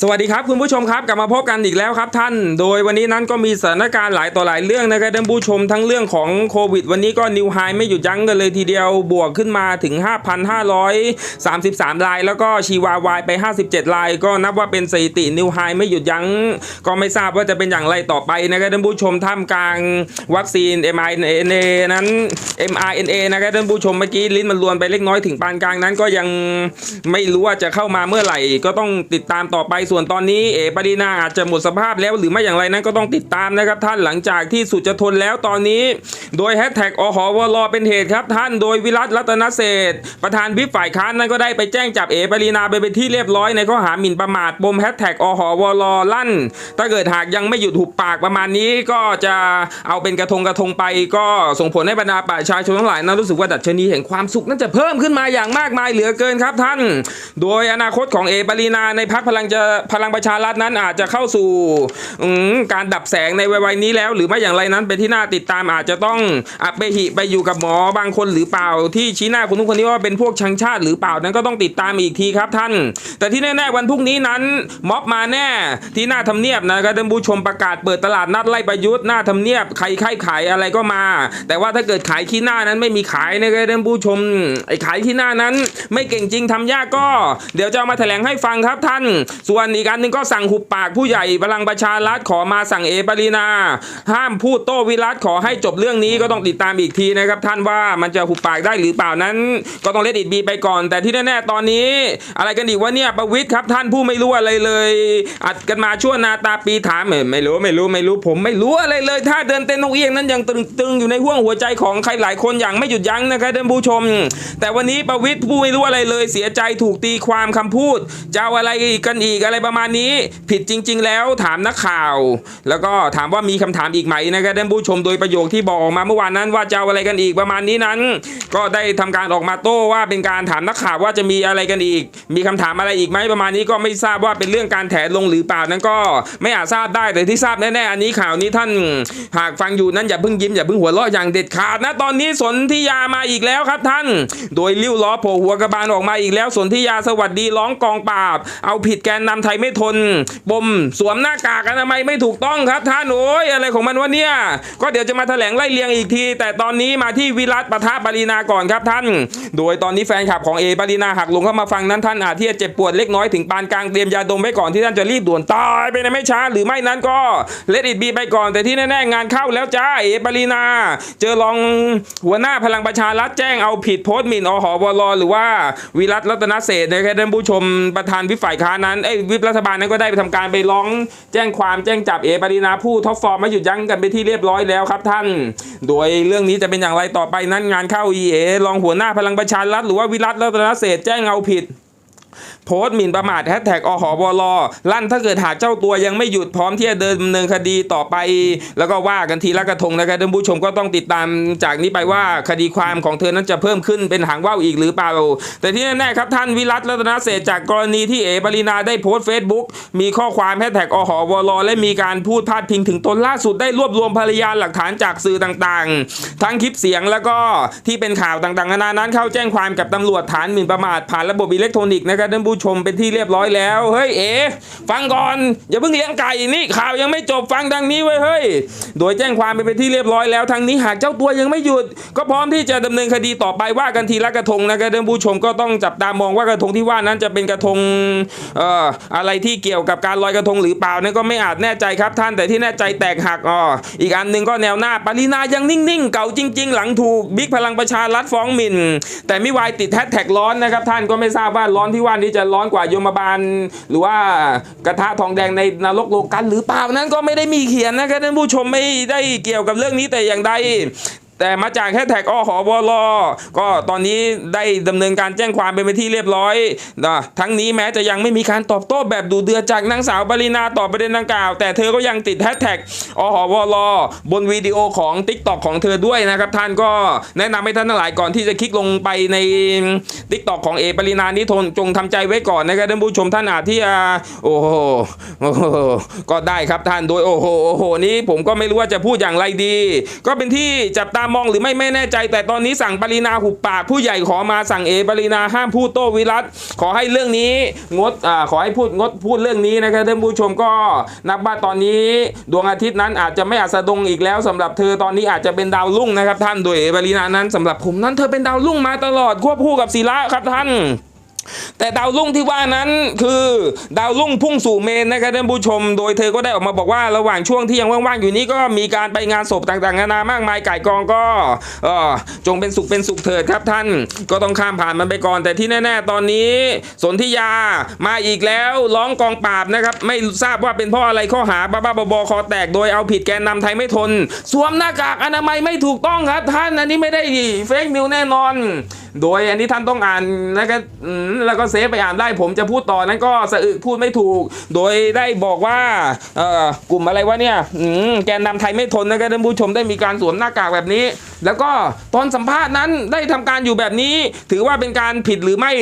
สวัสดีครับคุณผู้ชมครับกลับมาพบกันอีกแล้วครับท่าน โดยวันนี้นั้นก็มีสถานการณ์หลายต่อหลายเรื่องนะครับท่านผู้ชมทั้งเรื่องของโควิด วันนี้ก็นิวไฮไม่หยุดยั้งกันเลยทีเดียวบวกขึ้นมาถึง 5,533ราย แล้วก็ชีวาวายไป 57ราย ก็นับว่าเป็นสถิตินิวไฮไม่หยุดยั้ง ก็ไม่ทราบว่าจะเป็นอย่างไรต่อไปนะครับท่านผู้ชมท่ามกลางวัคซีน mRNA นั้น mRNA นะครับท่านผู้ชมเมื่อกี้ลิ้นมันลวนไปเล็กน้อยถึงปานกลางนั้นก็ยังไม่รู้ว่าจะเข้ามาเมื่อไหร่ ก็ต้องติดตามต่อไปส่วนตอนนี้เอปรีนาอาจจะหมดสภาพแล้วหรือไม่อย่างไรนั้นก็ต้องติดตามนะครับท่านหลังจากที่สุดจะทนแล้วตอนนี้ โดยแฮชแท็กอหวรเป็นเหตุครับท่านโดยวิรัตรัตนเศษประธานวิปฝ่ายค้านนั้นก็ได้ไปแจ้งจับเอปรีนาไปเป็นที่เรียบร้อยในข้อหาหมิ่นประมาทปมแฮชแท็กอหวรลั่น ถ้าเกิดหากยังไม่หยุดหุบปากประมาณนี้ก็จะเอาเป็นกระทงกระทงไป ก็ส่งผลให้บรรดาประชาชนทั้งหลายนั้นรู้สึกว่าดัชนีแห่งความสุขนั้นจะเพิ่มขึ้นมาอย่างมากมายเหลือเกินครับท่าน โดยอนาคตของเอปรีนาในพักพลังจะพลังประชารัฐนั้นอาจจะเข้าสู่การดับแสงในวัยนี้แล้ว หรือไม่อย่างไรนั้นเป็นที่น่าติดตามอาจจะต้องอับไปหิไปอยู่กับหมอบางคนหรือเปล่า ที่ชี้หน้าคนทุกคนนี้ว่าเป็นพวกชังชาติหรือเปล่านั้นก็ต้องติดตามอีกทีครับท่าน แต่ที่แน่ๆวันพรุ่งนี้นั้นม็อบมาแน่ที่หน้าทำเนียบนะครับท่านผู้ชมประกาศเปิดตลาดนัดไล่ประยุทธ์หน้าทำเนียบใครใครขายอะไรก็มา แต่ว่าถ้าเกิดขายขี้หน้านั้นไม่มีขายนะครับท่านผู้ชมไอ้ขายขี้หน้านั้น ไม่เก่งจริงทำยากก็ เดี๋ยวจะเอามาแถลงให้ฟังครับท่าน ส่วนอีกอันหนึ่งก็สั่งหุบปากผู้ใหญ่พลังประชารัฐขอมาสั่งเอปรีนา ห้ามพูดโต้วิรัตขอให้จบเรื่องนี้ก็ต้องติดตามอีกทีนะครับ ท่านว่ามันจะหุบปากได้หรือเปล่านั้น ก็ต้องเลดอิดบีไปก่อน แต่ที่แน่ๆตอนนี้ อะไรกันอีกวะเนี่ยประวิทย์ครับท่านผู้ไม่รู้อะไรเลย อัดกันมาชั่วนาตาปีถามเอ้ยไม่รู้ไม่รู้ไม่รู้ผมไม่รู้อะไรเลย ถ้าเดินเต้นนกเอี้ยงนั้นยังตึงๆอยู่ในห่วงหัวใจของใครหลายคนอย่างไม่หยุดยั้งนะครับท่านผู้ชม แต่วันนี้ประวิทย์ผู้ไม่รู้อะไรเลย เสียใจถูกตีความคำพูดจะเอาอะไรกันอีกอะไรประมาณนี้ ผิดจริง ๆ แล้วถามนักข่าว แล้วก็ถามว่ามีคำถามอีกไหมนะครับท่านผู้ชมโดยประโยคที่บอกออกมาเมื่อวานนั้นว่าจะเอาอะไรกันอีกประมาณนี้นั้น ก็ได้ทำการออกมาโต้ว่าเป็นการถามนักข่าวว่าจะมีอะไรกันอีก มีคำถามอะไรอีกไหมประมาณนี้ก็ไม่ทราบว่าเป็นเรื่องการแถลงหรือเปล่านั้นก็ไม่อาจทราบได้แต่ที่ทราบแน่ๆอันนี้ข่าวนี้ท่านหากฟังอยู่นั้นอย่าเพิ่งยิ้มอย่าเพิ่งหัวเราะอย่างเด็ดขาดนะตอนนี้สนธิยามาอีกแล้วครับท่าน โดยลิ้วล้อโผล่หัวกระบาลออกมาอีกแล้วสนธิยาสวัสดีร้องกองปราบ เอาผิดแกนนำไทยไม่ทนปมสวมหน้ากากอนามัยไม่ถูกต้องครับท่านโอ้ยอะไรของมันวะเนี่ย ก็เดี๋ยวจะมาแถลงไล่เลียงอีกที แต่ตอนนี้มาที่วิรัตปะทะปรินาก่อนครับท่าน โดยตอนนี้แฟนคลับของเอปรินาหักลงเข้ามาฟังนั้นท่านอาจที่จะเจ็บปวดเล็กน้อยถึงปานกลางเตรียมยาดมไว้ก่อนที่ท่านจะรีบด่วนตายไปในไม่ช้าหรือไม่นั้นก็เลดอิดบีไปก่อน แต่ที่แน่ๆงานเข้าแล้วจ้าเอปรินา เจอรองหัวหน้าพลังประชารัฐแจ้งเอาผิดโพสต์หมิ่นอหวรหรือว่าวิรัตรัตนเศษนะครับท่านผู้ชมประธานวิฝ่ายค้านนั้นเอ้ยวิปรัฐบาลนั้นก็ได้ไปทำการไปร้องแจ้งความแจ้งจับเอปรินาผู้ท็อปฟอร์มไม่หยุดยั้งกันไปที่เรียบร้อยแล้วครับท่าน โดยเรื่องนี้จะเป็นอย่างไรต่อไปนั้นงานเข้า EA รองหัวหน้าพลังประชารัฐหรือว่าวิรัตรัตนเศรษแจ้งเอาผิด โพสต์หมิ่นประมาทแฮชแท็กอหบลลั่นถ้าเกิดหากเจ้าตัวยังไม่หยุดพร้อมที่จะเดินดำเนินคดีต่อไป แล้วก็ว่ากันทีละกระทงนะครับท่านผู้ชมก็ต้องติดตามจากนี้ไปว่าคดีความของเธอนั้นจะเพิ่มขึ้นเป็นหางว่าวอีกหรือเปล่า แต่ที่แน่ๆครับท่านวิรัตรัตนเศษจากกรณีที่เอปรินาได้โพสต์เฟซบุ๊กมีข้อความแฮชแท็กอหบลและมีการพูดพาดพิงถึงตนล่าสุดได้รวบรวมพยานหลักฐานจากสื่อต่างๆ ทั้งคลิปเสียงแล้วก็ที่เป็นข่าวต่างๆนานานั้นเข้าแจ้งความกับตำรวจฐานหมิ่นประมาทผ่านระบบอิเล็กทรอนิกส์นะครับท่านผู้ชมเป็นที่เรียบร้อยแล้ว เฮ้ยเอ๋ฟังก่อน อย่าเพิ่งเลี้ยงไก่นี่ข่าวยังไม่จบฟังดังนี้ไว้เฮ้ย โดยแจ้งความไปเป็นที่เรียบร้อยแล้วทางนี้หากเจ้าตัวยังไม่หยุด ก็พร้อมที่จะดำเนินคดีต่อไปว่ากันทีละกระทงนะครับท่านผู้ชมก็ต้องจับตามองว่ากระทงที่ว่านั้นจะเป็นกระทงเอ่ออะไรที่เกี่ยวกับการลอยกระทงหรือเปล่านั่นก็ไม่อาจแน่ใจครับท่านแต่ที่แน่ใจแตกหักอ๋ออีกอันหนึ่งก็แนวหน้าปรินายังนิ่งๆ เก่าจริง ๆ หลังถูกบิ๊กพลังประชารัฐฟ้องหมิ่น แต่ไม่วายติดแฮชแท็กร้อนนะครับท่านก็ไม่ทราบว่าร้อนที่ว่านี้จะร้อนกว่ายมบาล หรือว่ากระทะทองแดงในนรกโลกันหรือเปล่านั้นก็ไม่ได้มีเขียนนะครับท่านผู้ชมไม่ได้เกี่ยวกับเรื่องนี้แต่อย่างใด แต่มาจากแฮชแท็กอหอวลก็ตอนนี้ได้ดำเนินการแจ้งความเป็นไปที่เรียบร้อยนะทั้งนี้แม้จะยังไม่มีการตอบโต้แบบดูเดือดจากนางสาวปรินาต่อประเด็นดังกล่าว แต่เธอก็ยังติดแฮชแท็กอหอวลบนวิดีโอของ t ิ k t o k ของเธอด้วยนะครับ ท่านก็แนะนำให้ท่านทั้งหลายก่อนที่จะคลิกลงไปใน t ิ k t o k ของเอปรินานี้ทนจงทำใจไว้ก่อนนะครับท่านผู้ชมท่านอาจที่จะโอ้โหโอ้โหก็ได้ครับท่านโดยโอ้โหโอ้โหนี้ผมก็ไม่รู้ว่าจะพูดอย่างไรดี ก็เป็นที่จับตาามองหรือไม่ไม่แน่ใจ แต่ตอนนี้สั่งปรินาหุบปาก ผู้ใหญ่ขอมาสั่งเอปรินาห้ามพูดโต้วิรัตขอให้เรื่องนี้งดอขอให้พูดงดพูดเรื่องนี้นะครับท่านผู้ชมก็นับว่าตอนนี้ดวงอาทิตย์นั้นอาจจะไม่อัสดงอีกแล้วสำหรับเธอตอนนี้อาจจะเป็นดาวรุ่งนะครับ ท่านโดยเอปรินานั้นสำหรับผมนั้นเธอเป็นดาวรุ่งมาตลอดควบคู่กับศิระครับท่าน แต่ดาวรุ่งที่ว่านั้นคือดาวรุ่งพุ่งสู่เมนนะครับท่านผู้ชม โดยเธอก็ได้ออกมาบอกว่าระหว่างช่วงที่ยังว่างๆอยู่นี้ก็มีการไปงานศพต่างๆนานามากมายไก่กองก็เออจงเป็นสุขเป็นสุขเถิดครับท่านก็ต้องข้ามผ่านมันไปก่อน แต่ที่แน่ ๆ ตอนนี้สนธิยามาอีกแล้วร้องกองปราบนะครับไม่ทราบว่าเป็นเพราะอะไรข้อหาบ้าๆบอๆคอแตกโดยเอาผิดแกนนำไทยไม่ทน สวมหน้ากากอนามัยไม่ถูกต้องครับท่านอันนี้ไม่ได้เฟกนิวแน่นอน โดยอันนี้ท่านต้องอ่านนะครับแล้วก็เซฟไปอ่านได้ผมจะพูดต่อนั้นก็สะอึกพูดไม่ถูก โดยได้บอกว่าเอ่อกลุ่มอะไรวะเนี่ยอืมแกนนำไทยไม่ทนนะครับท่านผู้ชมได้มีการสวมหน้ากากแบบนี้ แล้วก็ตอนสัมภาษณ์นั้นได้ทำการอยู่แบบนี้ ถือว่าเป็นการผิดหรือไม่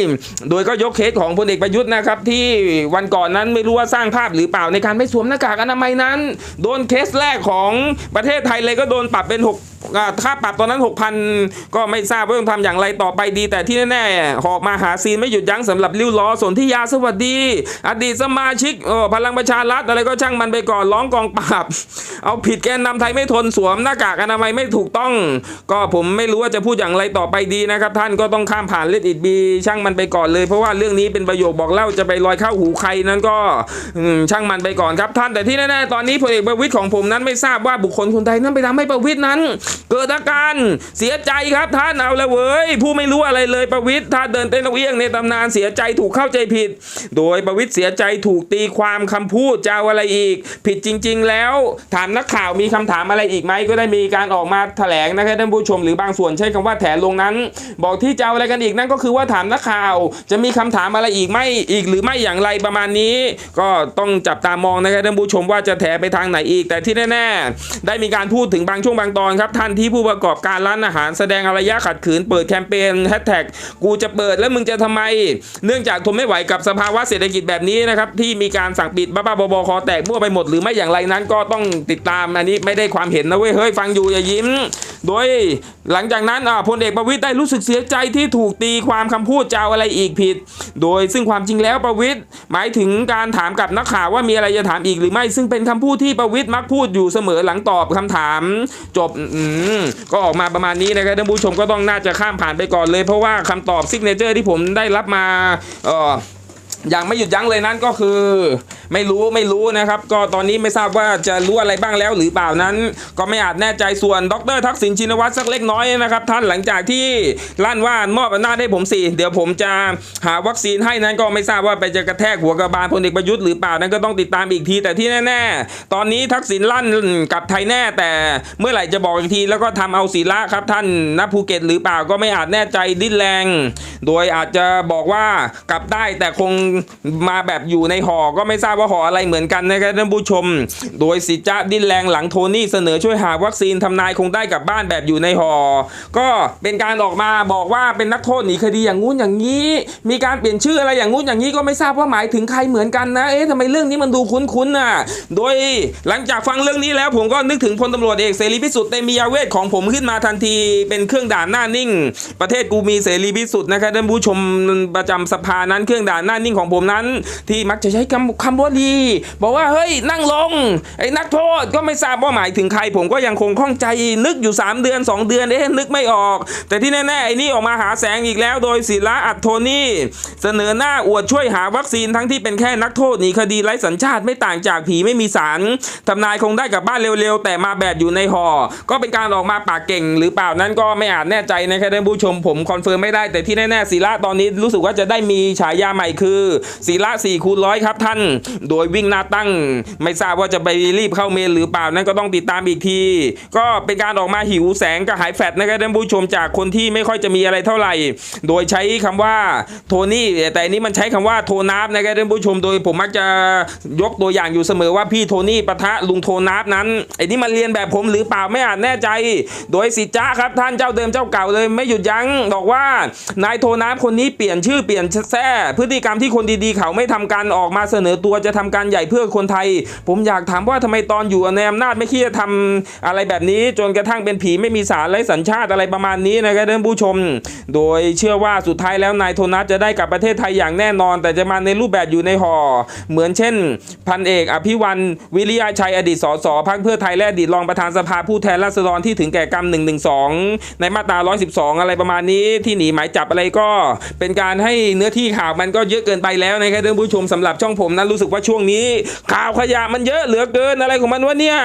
โดยก็ยกเคสของพลเอกประยุทธ์นะครับ ที่วันก่อนนั้นไม่รู้ว่าสร้างภาพหรือเปล่าในการไม่สวมหน้ากากอนามัยนั้น โดนเคสแรกของประเทศไทยเลยก็โดนปรับเป็น 6ค่าปรับตอนนั้น 6,000 ก็ไม่ทราบว่าต้องทำอย่างไรต่อไปดี แต่ที่แน่ๆหอบมาหาซีนไม่หยุดยั้งสำหรับริ้วล้อสนธิยาสวัสดี อดีตสมาชิกพลังประชารัฐอะไรก็ช่างมันไปก่อนร้องกองปราบ เอาผิดแกนนำไทยไม่ทนสวมหน้ากากอนามัยไม่ถูกต้อง ก็ผมไม่รู้ว่าจะพูดอย่างไรต่อไปดีนะครับ ท่านก็ต้องข้ามผ่านเลดอิดบีช่างมันไปก่อนเลย เพราะว่าเรื่องนี้เป็นประโยคบอกเล่าจะไปลอยเข้าหูใครนั้นก็ช่างมันไปก่อนครับท่านแต่ที่แน่ๆตอนนี้พลเอกประวิตยของผมนั้นไม่ทราบว่าบุคคลคนใดนั้นไปทำให้ประวิตยนั้น เกิดอาการเสียใจครับท่านเอาละเว้ยผู้ไม่รู้อะไรเลยประวิตยถ้าเดินเต้นเอี้ยงในตำนานเสียใจถูกเข้าใจผิด โดยประวิตยเสียใจถูกตีความคำพูดจะอะไรอีก ผิดจริง ๆ แล้วถามนักข่าวมีคำถามอะไรอีกไหมก็ได้มีการออกมาแถลงนะครับท่านผู้ชมหรือบางส่วนใช้คำว่าแถลงนั้น บอกที่จะอะไรกันอีกนั่นก็คือว่าถามนักข่าว จะมีคำถามอะไรอีกไหมอีกหรือไม่อย่างไรประมาณนี้ ก็ต้องจับตามองนะครับท่านผู้ชมว่าจะแถไปทางไหนอีก แต่ที่แน่ๆได้มีการพูดถึงบางช่วงบางตอนครับ ท่านที่ผู้ประกอบการร้านอาหารแสดงอารยะขัดขืนเปิดแคมเปญแฮชแท็กกูจะเปิดแล้วมึงจะทำไมเนื่องจากทนไม่ไหวกับสภาวะเศรษฐกิจแบบนี้นะครับที่มีการสั่งปิดบ้าๆบอๆคอแตกมั่วไปหมดหรือไม่อย่างไรนั้น ก็ต้องติดตามอันนี้ไม่ได้ความเห็นนะเว้ยเฮ้ยฟังอยู่อย่ายิ้ม โดยหลังจากนั้นพลเอกประวิตยได้รู้สึกเสียใจที่ถูกตีความคำพูดเจะเอาอะไรอีกผิด โดยซึ่งความจริงแล้วประวิตยหมายถึงการถามกับนักข่าวว่ามีอะไรจะถามอีกหรือไม่ ซึ่งเป็นคำพูดที่ประวิตยมักพูดอยู่เสมอหลังตอบคำถาม จบมก็ออกมาประมาณนี้นะครับท่านผู้ชมก็ต้องน่าจะข้ามผ่านไปก่อนเลย เพราะว่าคำตอบซิกเนเจอร์ที่ผมได้รับมาเอ่ออย่างไม่หยุดยั้งเลยนั้นก็คือไม่รู้ไม่รู้นะครับ ก็ตอนนี้ไม่ทราบว่าจะรู้อะไรบ้างแล้วหรือเปล่านั้น ก็ไม่อาจแน่ใจส่วนดรทักษิณชินวัตรสักเล็กน้อยนะครับ ท่านหลังจากที่ลั่นว่ามอบอำนาจให้ผมสิเดี๋ยวผมจะหาวัคซีนให้นั้นก็ไม่ทราบว่าไปจะกระแทกหัวกระบาลพลเอกประยุทธ์หรือเปล่านั้นก็ต้องติดตามอีกที แต่ที่แน่ ๆ ตอนนี้ทักษิณลั่นกับไทยแน่ แต่เมื่อไหร่จะบอกอีกที แล้วก็ทำเอาศีละครับท่านณภูเก็ตหรือเปล่าก็ไม่อาจแน่ใจดิ้นแรง โดยอาจจะบอกว่ากลับได้แต่คงมาแบบอยู่ในห่อก็ไม่ทราบว่าห่ออะไรเหมือนกันนะครับท่านผู้ชม โดยสิจ้าดิ้นแรงหลังโทนี่เสนอช่วยหาวัคซีนทำนายคงได้กลับบ้านแบบอยู่ในห่อก็เป็นการออกมาบอกว่าเป็นนักโทษหนีคดีอย่างงู้นอย่างนี้ มีการเปลี่ยนชื่ออะไรอย่างงู้นอย่างนี้ก็ไม่ทราบว่าหมายถึงใครเหมือนกันนะเอ๊ะทำไมเรื่องนี้มันดูคุ้นๆน่ะโดยหลังจากฟังเรื่องนี้แล้วผมก็นึกถึงพลตำรวจเอกเสรีพิสุทธิ์เตมียเวทของผมขึ้นมาทันทีเป็นเครื่องด่านหน้านิ่ง ประเทศกูมีเสรีพิสุทธิ์นะครับท่านผู้ชมประจำสภานั้นเครื่องด่านหน้านิ่งของผมนั้น ที่มักจะใช้คำคำว่าดีบอกว่าเฮ้ยนั่งลงไอ้นักโทษก็ไม่ทราบว่าหมายถึงใคร ผมก็ยังคงข้องใจนึกอยู่ 3 เดือน 2 เดือนเอ๊ะนึกไม่ออก แต่ที่แน่ๆไอ้นี่ออกมาหาแสงอีกแล้ว โดยศิละอัตโทนี่เสนอหน้าอวดช่วยหาวัคซีนทั้งที่เป็นแค่นักโทษหนีคดีไร้สัญชาติไม่ต่างจากผีไม่มีสารทำนายคงได้กลับบ้านเร็วๆ แต่มาแบบอยู่ในห่อก็เป็นการออกมาปากเก่ง หรือเปล่านั้นก็ไม่อาจแน่ใจนะครับท่านผู้ชมผมคอนเฟิร์มไม่ได้แต่ที่แน่ๆศิละตอนนี้รู้สึกว่าจะได้มีฉายาใหม่คือศิละ4คูณร้อยครับท่านโดยวิ่งหน้าตั้ง ไม่ทราบว่าจะไปรีบเข้าเมนหรือเปล่านั้นก็ต้องติดตามอีกที ก็เป็นการออกมาหิวแสงกระหายแฟตนะครับท่านผู้ชมจากคนที่ไม่ค่อยจะมีอะไรเท่าไหร่ โดยใช้คำว่าโทนี่แต่อันนี้มันใช้คำว่าโทนับนะครับท่านผู้ชมโดยผมมักจะยกตัวอย่างอยู่เสมอว่าพี่โทนี่ปะทะลุงโทนับนั้นไอ้นี่มันเรียนแบบผมหรือเปล่าไม่อาจแน่ใจ โดยสิจ้าครับท่านเจ้าเดิมเจ้าเก่าเลยไม่หยุดยั้งบอกว่านายโทนับคนนี้เปลี่ยนชื่อเปลี่ยนแท้พฤติกรรมที่คนดีๆ เขาไม่ทำการออกมาเสนอตัวจะทำการใหญ่เพื่อคนไทย ผมอยากถามว่าทำไมตอนอยู่ในอำนาจไม่คิดจะทำอะไรแบบนี้ จนกระทั่งเป็นผีไม่มีสารไร้สัญชาติอะไรประมาณนี้นะครับท่านผู้ชม โดยเชื่อว่าสุดท้ายแล้วนายโทนัสจะได้กลับประเทศไทยอย่างแน่นอน แต่จะมาในรูปแบบอยู่ในห่อเหมือนเช่น พันเอกอภิวันวิริยะชัยอดีตสสพักเพื่อไทยและอดีตรองประธานสภาผู้แทนราษฎรที่ถึงแก่กรรม 112 ในมาตรา 112 อะไรประมาณนี้ที่หนีหมายจับอะไรก็ เป็นการให้เนื้อที่ข่าวมันก็เยอะเกินไปแล้วนะครับท่านผู้ชมสำหรับช่องผมนั้นรู้สึกว่าช่วงนี้ข่าวขยะมันเยอะเหลือเกินอะไรของมันวะเนี่ย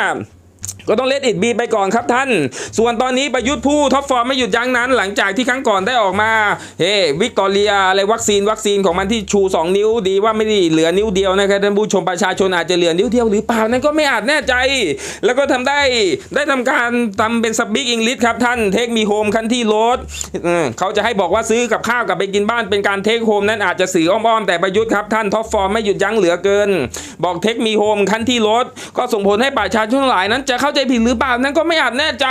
ก็ต้องเลดอิดบีไปก่อนครับท่าน ส่วนตอนนี้ประยุทธ์ผู้ท็อปฟอร์มไม่หยุดยั้งนั้นหลังจากที่ครั้งก่อนได้ออกมา เฮ้วิกตอเรียอะไรวัคซีนวัคซีนของมันที่ชู 2 นิ้วดีว่าไม่ได้เหลือนิ้วเดียวนะครับท่านผู้ชมประชาชนอาจจะเหลือนิ้วเดียวหรือเปล่านั่นก็ไม่อาจแน่ใจ แล้วก็ทำได้ได้ทำการทำเป็นสปิกอังกฤษครับท่านเทคมีโฮมคันที่รถเขาจะให้บอกว่าซื้อกับข้าวกลับไปกินบ้านเป็นการเทคโฮมนั้นอาจจะสื่ออ้อมๆแต่ประยุทธ์ครับท่านท็อปฟอร์มไม่หยุดยั้งเหลือเกิน บอกเทคมีโฮมคันที่รถก็ส่งผลให้ประชาชนหลายนั้นจะเข้าใจจผิดหรือเปล่านั้นก็ไม่อาจแน่ใจ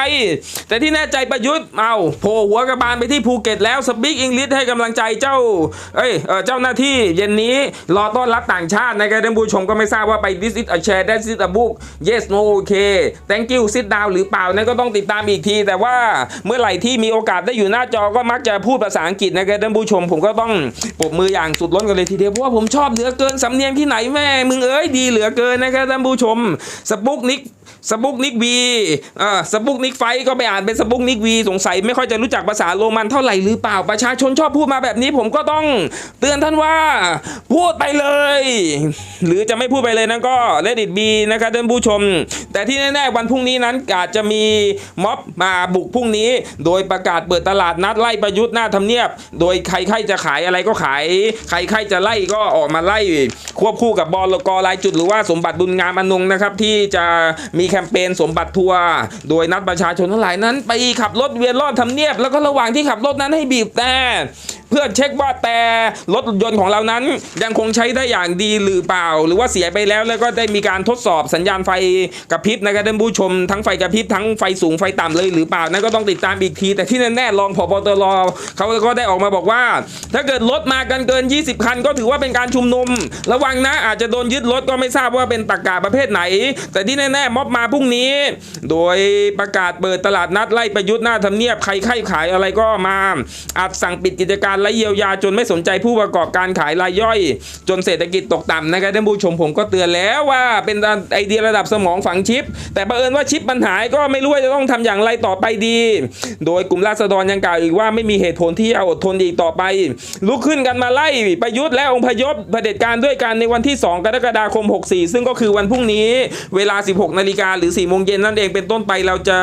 แต่ที่แน่ใจประยุทธ์เอาโผล่หัวกระบาลไปที่ภูเก็ตแล้วสปิกอังกฤษให้กำลังใจเจ้าเอ้ยเจ้าหน้าที่เย็นนี้รอต้อนรับต่างชาตินะครับท่านผู้ชมก็ไม่ทราบว่าไป this is a chair that is a book yes no okay thank you sit down หรือเปล่านั่นก็ต้องติดตามอีกที แต่ว่าเมื่อไหร่ที่มีโอกาสได้อยู่หน้าจอก็มักจะพูดภาษาอังกฤษนะครับท่านผู้ชม ผมก็ต้องปรบมืออย่างสุดล้นกันเลยทีเดียวเพราะว่าผมชอบเหลือเกินสำเนียงที่ไหนแม่มึงเอ้ยดีเหลือเกินนะครับท่านผู้ชมสปุกนิกสปุกนิิกวีอ่าสปุกนิกไฟก็ไปอ่านเป็นสปุกนิกวีสงสัยไม่ค่อยจะรู้จักภาษาโรมันเท่าไหร่หรือเปล่าประชาชนชอบพูดมาแบบนี้ผมก็ต้องเตือนท่านว่าพูดไปเลย หรือจะไม่พูดไปเลยนั้นก็เลดิตบีนะครับท่านผู้ชม แต่ที่แน่ๆวันพรุ่งนี้นั้นอาจจะมีม็อบมาบุกพรุ่งนี้ โดยประกาศเปิดตลาดนัดไล่ประยุทธ์หน้าทำเนียบ โดยใครใครจะขายอะไรก็ขาย ใครใครจะไล่ก็ออกมาไล่ ควบคู่กับบอลกรายจุดหรือว่าสมบัติบุญงามอนงนะครับที่จะมีแคมเปญสมบัติทัวร์โดยนัดประชาชนทั้งหลายนั้น ไปขับรถเวียนรอบทำเนียบ แล้วก็ระหว่างที่ขับรถนั้นให้บีบแต่ เพื่อเช็คว่าแต่รถยนต์ของเรานั้น ยังคงใช้ได้อย่างดีหรือเปล่า หรือว่าเสียไปแล้วแล้วก็ได้มีการทดสอบสัญญาณไฟกระพริบนะครับท่านผู้ชม ทั้งไฟกระพริบทั้งไฟสูงไฟต่ำเลยหรือเปล่านั่นก็ต้องติดตามอีกที แต่ที่แน่ๆรองผบตรเขาก็ได้ออกมาบอกว่า ถ้าเกิดรถมากันเกิน 20 คัน ก็ถือว่าเป็นการชุมนุม ระวังนะอาจจะโดนยึดรถก็ไม่ทราบว่าเป็นตากกาประเภทไหน แต่ที่แน่ๆม็อบมาพรุ่งนี้ โดยประกาศเปิดตลาดนัดไล่ประยุทธ์หน้าทำเนียบใครใครขายอะไรก็มาอาจสั่งปิดกิจการและเยียวยาจนไม่สนใจผู้ประกอบการขายรายย่อย จนเศรษฐกิจตกต่ำนะครับท่านผู้ชมผมก็เตือนแล้วว่าเป็นไอเดียระดับสมองฝังชิป แต่บังเอิญว่าชิปมันหายก็ไม่รู้ว่าจะต้องทำอย่างไรต่อไปดี โดยกลุ่มราษฎรยังกล่าวอีกว่าไม่มีเหตุผลที่จะอดทนอีกต่อไป ลุกขึ้นกันมาไล่ประยุทธ์และองค์พยพเผด็จการด้วยกันในวันที่ 2 กรกฎาคม 64 ซึ่งก็คือวันพรุ่งนี้ เวลา 16 นาฬิกาหรือ4โมงเย็นนั่นเองเป็นต้นไปเราจะ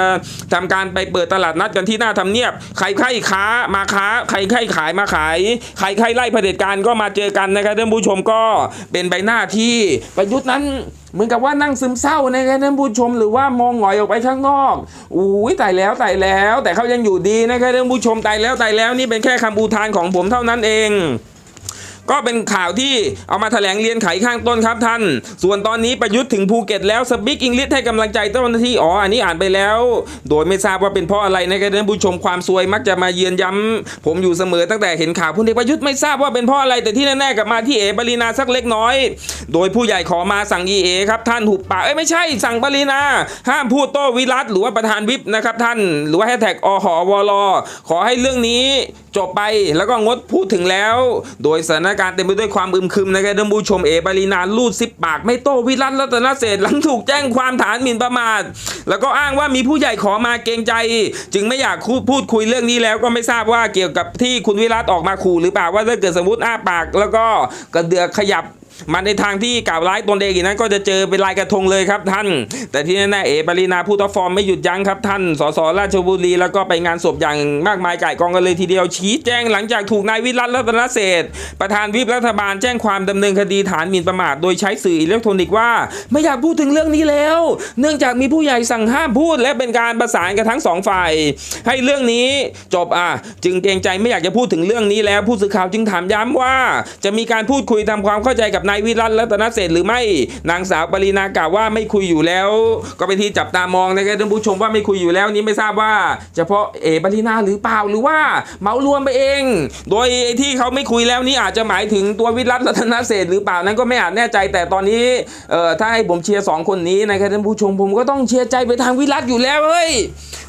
ทำการไปเปิดตลาดนัดกันที่หน้าทำเนียบ ใครใครค้ามาค้า ใครใครขายมาขายใครใครไล่เผด็จการก็มาเจอกันนะครับท่านผู้ชมก็เป็นใบหน้าที่ประยุทธ์นั้นเหมือนกับว่านั่งซึมเศร้านะครับท่านผู้ชมหรือว่ามองหงอยออกไปข้างนอกอุ้ยตายแล้วตายแล้ว แต่เขายังอยู่ดีนะครับท่านผู้ชมตายแล้วตายแล้วนี่เป็นแค่คำอุทานของผมเท่านั้นเอง ก็เป็นข่าวที่เอามาแถลงเรียนไขข้างต้นครับท่าน ส่วนตอนนี้ประยุทธ์ถึงภูเก็ตแล้วสปิกอังกฤษให้กำลังใจเจ้าหน้าที่อ๋ออันนี้อ่านไปแล้ว โดยไม่ทราบว่าเป็นเพราะอะไรนะครับท่านผู้ชมความซวยมักจะมาเยือนย้ำผมอยู่เสมอตั้งแต่เห็นข่าวพลเอกประยุทธ์ไม่ทราบว่าเป็นเพราะอะไรแต่ที่แน่ๆกลับมาที่เอ๋ปรินาสักเล็กน้อย โดยผู้ใหญ่ขอมาสั่งอีเอครับท่านหุบปากเอ้ยไม่ใช่สั่งปรินาห้ามพูดโต้วิรัตหรือว่าประธานวิปนะครับท่าน หรือว่าแฮชแท็กอหอวลขอให้เรื่องนี้จบไปแล้วก็งดพูดถึงแล้ว โดยสถานการเต็มไปด้วยความอึมครึมนะครับท่านผู้ชมเอปารีนาลูดซิปปากไม่โตวิรัตรัตนเศรษหลังถูกแจ้งความฐานหมิ่นประมาท แล้วก็อ้างว่ามีผู้ใหญ่ขอมาเกรงใจ จึงไม่อยากพูดคุยเรื่องนี้แล้วก็ไม่ทราบว่าเกี่ยวกับที่คุณวิรัตออกมาขู่หรือเปล่าว่าถ้าเกิดสมมติอ้าปาก แล้วก็กระเดือกขยับ มันในทางที่กล่าวร้ายตนเองอีกนั้น ก็จะเจอเป็นลายกระทงเลยครับท่าน แต่ที่แน่ๆเอปรินาผู้ท็อปฟอร์มไม่หยุดยั้งครับท่านสสราชบุรี แล้วก็ไปงานศพอย่างมากมายก่ายกองกันเลยทีเดียวชี้แจงหลังจากถูกนายวิรัตรัตนเศษประธานวิปรัฐบาลแจ้งความดำเนินคดีฐานหมิ่นประมาทโดยใช้สื่ออิเล็กทรอนิกส์ว่า ไม่อยากพูดถึงเรื่องนี้แล้ว เนื่องจากมีผู้ใหญ่สั่งห้ามพูด และเป็นการประสานกันทั้งสองฝ่ายให้เรื่องนี้จบอะจึงเกรงใจไม่อยากจะพูดถึงเรื่องนี้แล้วผู้สื่อข่าวจึงถามย้ำว่า จะมีการพูดคุยทำความเข้าใจกับนายวิรัตรัตนเศษฐ์หรือไม่ นางสาวปรินากล่าวว่าไม่คุยอยู่แล้ว ก็เป็นที่จับตามองนะครับท่านผู้ชมว่าไม่คุยอยู่แล้วนี้ไม่ทราบว่า เฉพาะเอปรินาหรือเปล่าหรือว่าเมารวมไปเอง โดยที่เขาไม่คุยแล้วนี่อาจจะหมายถึงตัววิรัตรัตนเศษฐ์หรือเปล่านั้นก็ไม่อาจแน่ใจ แต่ตอนนี้เอ่อถ้าให้ผมเชียร์สองคนนี้นะครับท่านผู้ชมผมก็ต้องเชียร์ใจไปทางวิรัตอยู่แล้วเฮ้ย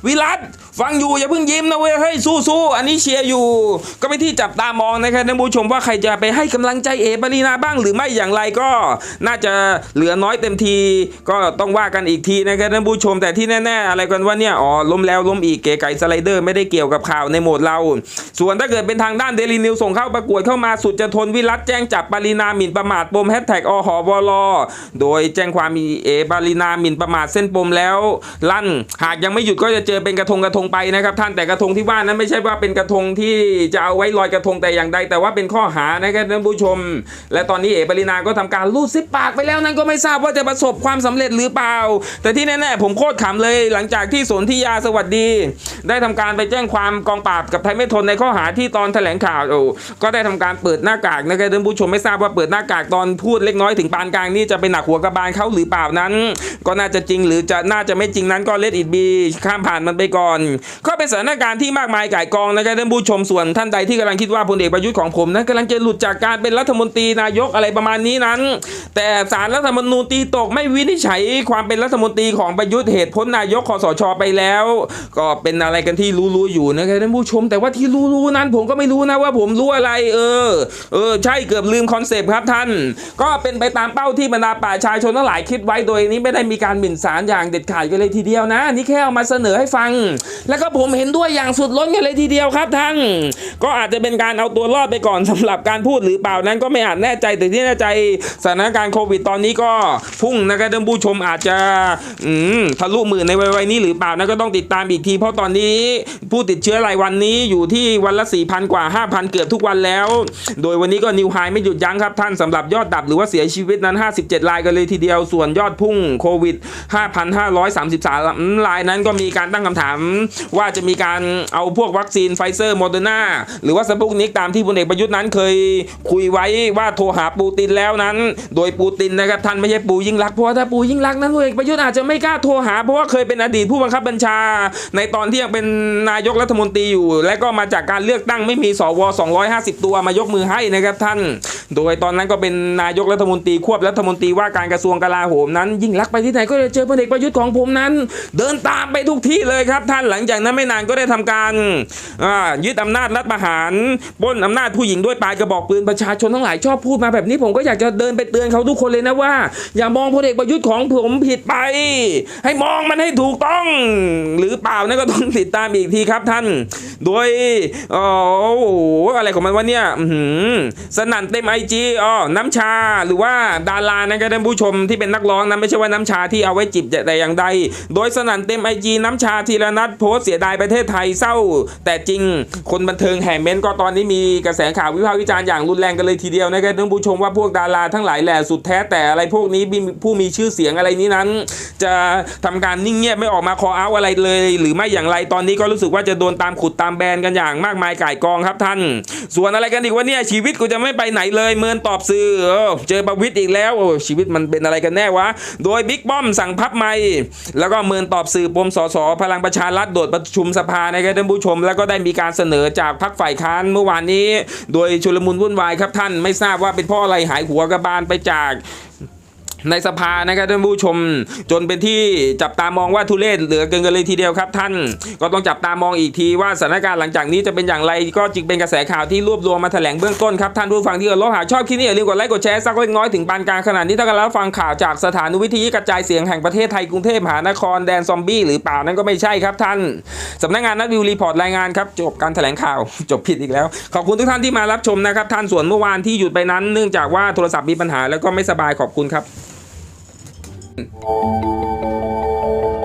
วิรัตฟังอยู่อย่าเพิ่งยิ้มนะเว้ยเฮ้ยสู้ๆอันนี้เชียร์อยู่ ก็เป็นที่จับตามองนะครับท่านผู้ชมว่าใครจะไปให้กำลังใจเอปรินาบ้างหรือไม่อย่างไรก็น่าจะเหลือน้อยเต็มที ก็ต้องว่ากันอีกทีนะครับท่านผู้ชมแต่ที่แน่ๆ อะไรกันว่าเนี่ยอ๋อล้มแล้วล้มอีกเก๋ไก่สไลเดอร์ไม่ได้เกี่ยวกับข่าวในโหมดเรา ส่วนถ้าเกิดเป็นทางด้านเดลินิวส่งเข้าประกวดเข้ามาสุดจะทนวิรัตแจ้งจับปรินาหมิ่นประมาทปมแฮชแท็กอหวลโดยแจ้งความมีเอปรินาหมิ่นประมาทเส้นปมแล้วลั่นหากยังไม่หยุดก็จะเจอเป็นกระทงกระทงไปนะครับท่านแต่กระทงที่ว่านั้นไม่ใช่ว่าเป็นกระทงที่จะเอาไว้ลอยกระทงแต่อย่างใด แต่ว่าเป็นข้อหานะครับท่านผู้ชม และตอนนี้เอปรินาก็ทำการรูดซิปปากไปแล้วนั้นก็ไม่ทราบว่าจะประสบความสำเร็จหรือเปล่า แต่ที่แน่ๆผมโคตรขำเลยหลังจากที่สนธิยาสวัสดี ได้ทำการไปแจ้งความกองปราบกับไทยไม่ทนในข้อหาที่ตอนแถลงข่าวก็ได้ทำการเปิดหน้ากากนะครับท่านผู้ชมไม่ทราบว่าเปิดหน้ากากตอนพูดเล็กน้อยถึงปานกลางนี่จะเป็นหนักหัวกระบาลเขาหรือเปล่านั้น ก็น่าจะจริงหรือจะน่าจะไม่จริงนั้นก็เลดอิดบีข้ามผ่านมันไปก่อน ก็เป็นสถานการณ์ที่มากมายก่ายกองนะครับท่านผู้ชมส่วนท่านใดที่กำลังคิดว่าพลเอกประยุทธ์ของผมนั้นกำลังจะหลุดจากการเป็นรัฐมนตรีนายกอะไรประมาณนี้นั้น แต่สารรัฐธรรมนูญตีตกไม่วินิจฉัยความเป็นรัฐมนตรีของประยุทธ์เหตุพ้นนายกคอสชไปแล้ว ก็เป็นอะไรกันที่รู้ๆอยู่นะครับท่านผู้ชม แต่ว่าที่รู้ๆนั้นผมก็ไม่รู้นะว่าผมรู้อะไร เออ เออ ใช่เกือบลืมคอนเซปต์ครับท่าน ก็เป็นไปตามเป้าที่บรรดาประชายชนทั้งหลายคิดไว้โดยนี้ไม่ได้มีการหมิ่นศาลอย่างเด็ดขาดกันเลยทีเดียวนะนี่แค่เอามาเสนอให้ฟัง แล้วก็ผมเห็นด้วยอย่างสุดล้นกันเลยทีเดียวครับท่าน ก็อาจจะเป็นการเอาตัวรอดไปก่อนสำหรับการพูดหรือเปล่านั้นก็ไม่อาจแน่ใจแต่ที่แน่ใจสถานการณ์โควิดตอนนี้ก็พุ่งนะครับท่านผู้ชมอาจจะอืมทะลุหมื่นในวัยนี้หรือเปล่านะก็ต้องติดตามอีกที เพราะตอนนี้ผู้ติดเชื้อรายวันนี้อยู่ที่วันละ 4,000 กว่า 5,000 เกือบทุกวันแล้ว โดยวันนี้ก็นิวไฮไม่หยุดยั้งครับท่านสำหรับยอดดับหรือว่าเสียชีวิตนั้น 57 รายกันเลยทีเดียวส่วนยอดพุ่งโควิด 5,533 รายนั้นก็มีการตั้งคำถาม ว่าจะมีการเอาพวกวัคซีนไฟเซอร์โมเดอร์นาหรือว่าสปุกนิกตามที่พลเอกประยุทธ์นั้นเคยคุยไว้ว่าโทรหาปูตินแล้วนั้น โดยปูตินนะครับท่านไม่ใช่ปูยิ่งรักเพราะถ้าปูยิ่งรักนั้นพลเอกประยุทธ์อาจจะไม่กล้าโทรหา เพราะว่าเคยเป็นอดีตผู้บังคับบัญชา ในตอนที่ยังเป็นนายกรัฐมนตรีอยู่ และก็มาจากการเลือกตั้งไม่มีสว250 ตัวมายกมือให้นะครับท่าน โดยตอนนั้นก็เป็นนายกรัฐมนตรีควบรัฐมนตรีว่าการกระทรวงกลาโหมนั้น ยิ่งรักไปที่ไหนก็จะเจอพลเอกประยุทธ์ของผมนั้น เดินตามไปทุกที่เลยครับท่านหลังจากนั้นไม่นานก็ได้ทำการยึดอำนาจรัฐประหารปล้นอำนาจผู้หญิงด้วยปลายกระบอกปืนประชาชนทั้งหลายชอบพูดมาแบบนี้ผมก็อยากจะเดินไปเตือนเขาทุกคนเลยนะว่า อย่ามองพลเอกประยุทธ์ของผมผิดไป ให้มองมันให้ถูกต้อง หรือเปล่านั่นก็ต้องติดตามอีกทีครับท่าน โดยโอ้โหอะไรของมันวะเนี่ยสนั่นเต็มไอจีอ๋อน้ำชาหรือว่าดารานะครับท่านผู้ชมที่เป็นนักร้องนะไม่ใช่ว่าน้ำชาที่เอาไว้จิบแต่อย่างใด โดยสนั่นเต็มไอจีน้ำชาธีรนัทโพสเสียดายประเทศไทยเศร้า แต่จริงคนบันเทิงแห่เม้นก็ตอนนี้มีกระแสข่าววิพากษ์วิจารณ์อย่างรุนแรงกันเลยทีเดียวนะครับท่านผู้ชมว่าพวกดาราทั้งหลายแหล่สุดแท้แต่อะไรพวกนี้ผู้มีชื่อเสียงอะไรนี้นั้น จะทำการนิ่งเงียบไม่ออกมาคอเอาอะไรเลย หรือไม่อย่างไรตอนนี้ก็รู้สึกว่าจะโดนตามขุดตามแบนกันอย่างมากมายก่ายกองครับท่าน ส่วนอะไรกันอีกวะเนี่ยชีวิตกูจะไม่ไปไหนเลยเมินตอบสื่อเอเจอประวิตรอีกแล้วโอ้ชีวิตมันเป็นอะไรกันแน่วะ โดยบิ๊กป้อมสั่งพับไม่แล้วก็เมินตอบสื่อปมสสพลังประชารัฐโดดประชุมสภานะครับท่านผู้ชม แล้วก็ได้มีการเสนอจากพรรคฝ่ายค้านเมื่อวานนี้ โดยชุลมุนวุ่นวายครับท่านไม่ทราบว่าเป็นเพราะอะไรหายหัวกระบาลไปจาก ในสภานะครับท่านผู้ชม จนเป็นที่จับตามองว่าทุเรศเหลือเกินกันเลยทีเดียวครับ ท่านก็ต้องจับตามองอีกทีว่าสถานการณ์หลังจากนี้จะเป็นอย่างไรก็จึงเป็นกระแสข่าวที่รวบรวมมาแถลงเบื้องต้นครับท่านผู้ฟังที่เคารพหากชอบคลิปนี้อย่าลืมกดไลค์กดแชร์สักเล็กน้อยถึงปานกลางขนาดนี้ถ้ากันแล้วฟังข่าวจากสถานวิทยุกระจายเสียงแห่งประเทศไทยกรุงเทพมหานครแดนซอมบี้หรือเปล่านั่นก็ไม่ใช่ครับท่านสำนักงานนัดวิวรีพอร์ตรายงานครับจบการแถลงข่าวจบผิดอีกแล้ว ขอบคุณทุกท่านที่มารับชมนะครับท่านส่วนเมื่อวานที่หยุดไปนั้น เนื่องจากว่าโทรศัพท์มีปัญหาแล้วก็ไม่สบายขอบคุณครับ 嗯。